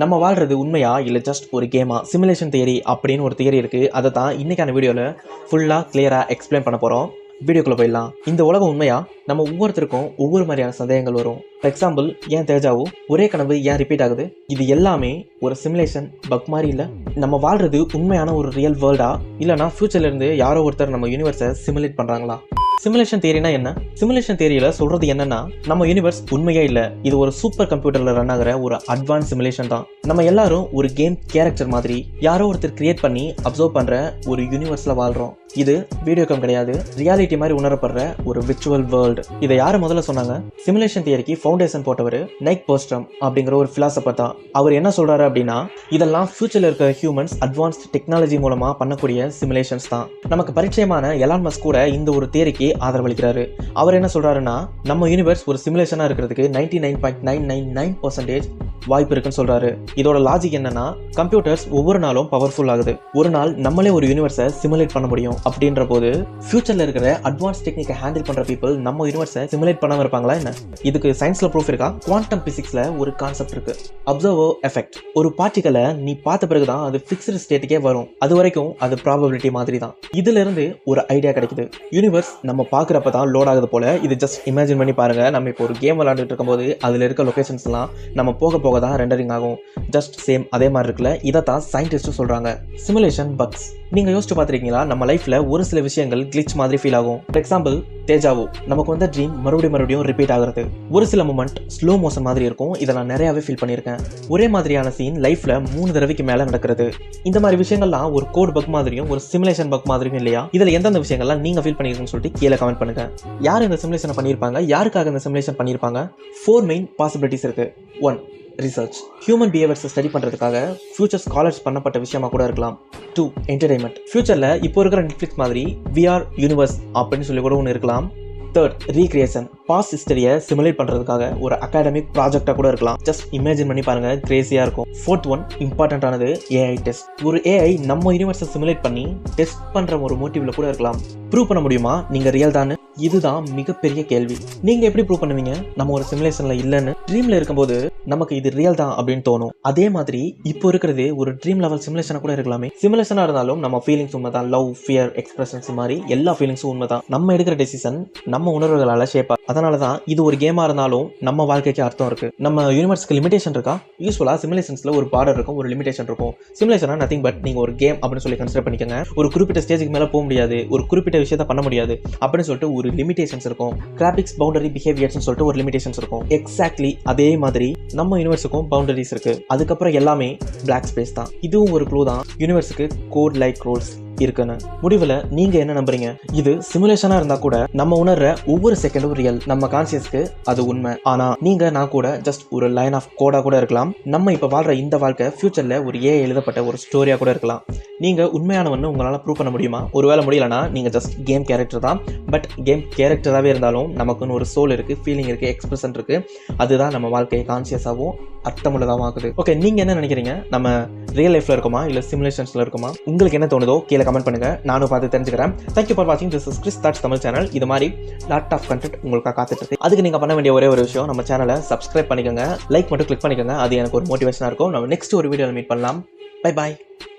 நம்ம வாழ்கிறது உண்மையா இல்லை ஜஸ்ட் ஒரு கேமா சிமுலேஷன் தியரி அப்படின்னு ஒரு தியரி இருக்குது அதை தான் இன்றைக்கான வீடியோவில் ஃபுல்லாக கிளியராக எக்ஸ்பிளைன் பண்ண போகிறோம் வீடியோக்குள்ளே போயிடலாம். இந்த உலகம் உண்மையா? நம்ம ஒவ்வொருத்தருக்கும் ஒவ்வொரு மாதிரியான சந்தேகங்கள் வரும். ஃபார் எக்ஸாம்பிள் ஏன் தேஜாவோ ஒரே கனவு ஏன் ரிப்பீட் ஆகுது? இது எல்லாமே ஒரு சிமுலேஷன் பக் மாதிரி இல்லை. நம்ம வாழ்றது உண்மையான ஒரு ரியல் வேர்ல்டா இல்லைனா ஃப்யூச்சர்லேருந்து யாரோ ஒருத்தர் நம்ம யூனிவர்ஸை சிமுலேட் பண்ணுறாங்களா சிமுலேஷன் தியரினா என்ன? சிமுலேஷன் தியரியில சொல்றது என்னன்னா நம்ம யூனிவர்ஸ் உண்மையே இல்ல. இது ஒரு சூப்பர் கம்ப்யூட்டர்ல ரன் ஆகிற ஒரு அட்வான்ஸ் சிமுலேஷன் தான். நம்ம எல்லாரும் ஒரு கேம் கேரக்டர் மாதிரி யாரோ ஒருத்தர் கிரியேட் பண்ணி அப்சர்வ் பண்ற ஒரு யூனிவர்ஸ்ல வாழ்றோம். இது வீடியோ கேம் கிடையாது. ரியாலிட்டி மாதிரி உணரப்படுற ஒரு விர்ச்சுவல் வேர்ல்டு இதை யார் முதல்ல சொன்னாங்க? சிமுலேஷன் தியரிக்கு ஃபவுண்டேஷன் போட்டவர் நைக் போஸ்ட்ரம் அப்படிங்கிற ஒரு ஃபிலாசபர் தான். அவர் என்ன சொல்றாரு அப்படின்னா இதெல்லாம் ஃபியூச்சர்ல இருக்கிற ஹியூமன்ஸ் அட்வான்ஸ்ட் டெக்னாலஜி மூலமா பண்ணக்கூடிய சிமுலேஷன்ஸ் தான். நமக்கு பரிச்சயமான எலான்மஸ் கூட இந்த ஒரு தேரிக்கு ஆதரவளிக்கிறாரு. அவர் என்ன சொல்றாருன்னா நம்ம யூனிவர்ஸ் ஒரு சிமுலேஷனாக இருக்கிறதுக்கு ninety nine point nine nine nine percentage வாய்ப்பு இருக்குன்னு சொல்றாரு. இதோட லாஜிக் என்னன்னா கம்ப்யூட்டர்ஸ் ஒவ்வொரு நாளும் பவர்ஃபுல் ஆகுது. ஒரு நாள் நம்மளே ஒரு யூனிவர்ஸை சிமுலேட் பண்ண முடியும். அப்படின்ற போது ஃபியூச்சர்ல இருக்கிற அட்வான்ஸ் டெக்னிக்கை ஹேண்டில் பண்ற பீப்புள் நம்ம யூனிவர்ஸை சிமுலேட் பண்ணாம இருப்பாங்களா என்ன? இதுக்கு சயின்ஸ்ல ப்ரூஃப் இருக்கா? குவாண்டம் பிசிக்ஸ்ல ஒரு கான்செப்ட் இருக்கு. அப்சர்வர் எஃபெக்ட் ஒரு பார்ட்டிகளை நீ பார்த்த பிறகுதான் அது ஃபிக்ஸ்டு ஸ்டேட்டுக்கே வரும். அது வரைக்கும் அது ப்ராபபிலிட்டி மாதிரி தான் இதுல இருந்து ஒரு ஐடியா கிடைக்குது. யூனிவர்ஸ் நம்ம பார்க்குறப்ப தான் லோட் ஆகுது போல. இது ஜஸ்ட் இமேஜின் பண்ணி பாருங்க. நம்ம இப்போ ஒரு கேம் விளையாண்டுட்டு இருக்கும்போது அதுல இருக்க லொகேஷன்ஸ் எல்லாம் நம்ம போக போக தான் ரெண்டரிங் ஆகும். ஜஸ்ட் சேம் அதே மாதிரி இருக்குல்ல. இதை தான் சயின்டிஸ்ட்டும் சொல்றாங்க. சிமுலேஷன் பக்ஸ் நீங்க யோசிச்சு பார்த்துருக்கீங்களா? நம்ம லைஃப்ல ஒரு சில விஷயங்கள் கிளிச் மாதிரி ஃபீல் ஆகும். ஃபார் எக்ஸாம்பிள் தேஜாவோ நமக்கு வந்த ட்ரீம் மறுபடியும் மறுபடியும் ரிப்பீட் ஆகிறது. ஒரு சில மூமெண்ட் ஸ்லோ மோஷன் மாதிரி இருக்கும். இதை நான் நிறையாவே ஃபீல் பண்ணியிருக்கேன். ஒரே மாதிரியான சீன் லைஃப்ல மூணு தடவைக்கு மேலே நடக்கிறது. இந்த மாதிரி விஷயங்கள்லாம் ஒரு கோட் பக் மாதிரியும் ஒரு சிமுலேஷன் பக் மாதிரியும் இல்லையா? இதில் எந்தெந்த விஷயங்கள்லாம் நீங்க ஃபீல் பண்ணிருக்கீங்கன்னு சொல்லிட்டு கீழே கமெண்ட் பண்ணுங்க. யார் இந்த சிமுலேஷனை பண்ணியிருப்பாங்க? யாருக்காக இந்த சிமுலேஷன் பண்ணியிருப்பாங்க? ஃபோர் மெயின் பாசிபிலிட்டிஸ் இருக்கு. ஒன் ரிசர்ச் ஹியூமன் பிஹேவியர்ஸை ஸ்டடி பண்ணுறதுக்காக ஃபியூச்சர் ஸ்காலர்ஸ் பண்ணப்பட்ட விஷயமா கூட இருக்கலாம். டூ என்டர்டைன்மெண்ட் ஃபியூச்சரில் இப்போ இருக்கிற நெட்ஃப்ளிக்ஸ் மாதிரி விஆர் யூனிவர்ஸ் அப்படின்னு சொல்லி கூட ஒன்று இருக்கலாம். தேர்ட் ரீக்ரியேஷன் பாஸ்ட் ஹிஸ்டரியை சிமுலேட் பண்ணுறதுக்காக ஒரு அகாடமிக் ப்ராஜெக்டாக கூட இருக்கலாம். ஜஸ்ட் இமேஜின் பண்ணி பாருங்க கிரேசியாக இருக்கும். ஃபோர்த் ஒன் இம்பார்ட்டண்ட்டானது ஏஐ டெஸ்ட் ஒரு ஏஐ நம்ம யூனிவர்ஸை சிமுலேட் பண்ணி டெஸ்ட் பண்ணுற ஒரு மோட்டிவ்ல கூட இருக்கலாம். ப்ரூவ் பண்ண முடியுமா? நீங்கள் ரியல் தானே இதுதான் மிகப்பெரிய கேள்வி. நீங்க எப்படி ப்ரூவ் பண்ணுவீங்க? நம்ம ஒரு சிமுலேஷன்ல இல்லைன்னு. ட்ரீம்ல இருக்கும்போது நமக்கு இது ரியல் தான் அப்படின்னு தோணும். அதே மாதிரி இப்போ இருக்கிறது ஒரு ட்ரீம் லெவல் சிமுலேஷனா கூட இருக்கலாமே. சிமுலேஷனா இருந்தாலும் நம்ம ஃபீலிங்ஸ் உண்மை தான் லவ் ஃபியர் எக்ஸ்பிரஷன்ஸ் மாதிரி எல்லா ஃபீலிங்ஸும் உண்மை தான் நம்ம எடுக்கிற டெசிஷன் நம்ம உணர்வுகளால் ஷேப் அதனால தான் இது ஒரு கேமாக இருந்தாலும் நம்ம வாழ்க்கைக்கு அர்த்தம் இருக்குது நம்ம யூனிவர்ஸ்க்கு லிமிடேஷன் இருக்கா? யூஸ்ஃபுல்லாக சிமுலேஷன்ஸில் ஒரு பார்டர் இருக்கும் ஒரு லிமிடேஷன் இருக்கும். சிமுலேஷனாக நத்திங் பட் நீங்கள் ஒரு கேம் அப்படின்னு சொல்லி கன்சிடர் பண்ணிக்கோங்க. ஒரு குறிப்பிட்ட ஸ்டேஜுக்கு மேலே போக முடியாது. ஒரு குறிப்பிட்ட விஷயத்த பண்ண முடியாது. அப்படின்னு சொல்லிட்டு ஒரு லிமிடேஷன்ஸ் இருக்கும். கிராபிக்ஸ் பவுண்டரி பிஹேவியர்ஸ்னு சொல்லிட்டு ஒரு லிமிடேஷன்ஸ் இருக்கும். எக்ஸாக்ட்லி அதே மாதிரி நம்ம யூனிவர்ஸுக்கும் பவுண்டரிஸ் இருக்குது அதுக்கப்புறம் எல்லாமே பிளாக் ஸ்பேஸ் தான். இதுவும் ஒரு க்ளூ தான். யூனிவர்ஸுக்கு கோட் லைக் ரோல்ஸ் இருக்குன்னு முடிவில் நீங்க என்ன நம்புறீங்க? இது சிமுலேஷனா இருந்தா கூட நம்ம உணர்ற ஒவ்வொரு செகண்டும் ரியல் நம்ம கான்சியஸ்க்கு அது உண்மை. ஆனா நீங்க நான் கூட ஜஸ்ட் ஒரு லைன் ஆஃப் கோடா கூட இருக்கலாம். நம்ம இப்ப வாழ்ற இந்த வாழ்க்கை ஃபியூச்சர்ல ஒரு ஏ எழுதப்பட்ட ஒரு ஸ்டோரியா கூட இருக்கலாம். நீங்க உண்மையானவன்னு உங்களால ப்ரூவ் பண்ண முடியுமா? ஒருவேளை முடியலனா நீங்க ஜஸ்ட் கேம் கேரக்டர் தான். பட் கேம் கேரக்டராகவே இருந்தாலும் நமக்குன்னு ஒரு சோல் இருக்கு ஃபீலிங் இருக்கு எக்ஸ்பிரஷன் இருக்கு. அதுதான் நம்ம வாழ்க்கையை கான்சியஸாகவும் அர்த்தமுள்ளதாகவும் ஆகுது ஓகே நீங்க என்ன நினைக்கிறீங்க? நம்ம ரியல் லைஃப்ல இருக்குமா? இல்ல சிமுலேஷன்ஸ்ல இருக்குமா? உங்களுக்கு என்ன தோணுதோ கீழே கமெண்ட் பண்ணுங்க. நானும் பார்த்து தெரிஞ்சுக்கிறேன். தேங்க்யூ ஃபார் வாட்சிங் this is Chris thoughts Tamil channel இது மாதிரி லாட் ஆஃப் கண்டென்ட் உங்களுக்காக காத்துட்டு இருக்கு. அதுக்கு நீங்க பண்ண வேண்டிய ஒரே ஒரு விஷயம் நம்ம சேனலை சப்ஸ்கிரைப் பண்ணிக்கோங்க. லைக் மட்டும் கிளிக் பண்ணிக்கோங்க. அது எனக்கு ஒரு மோட்டிவேஷனாக இருக்கும். நம்ம நெக்ஸ்ட் ஒரு வீடியோவில் மீட் பண்ணலாம். Bye bye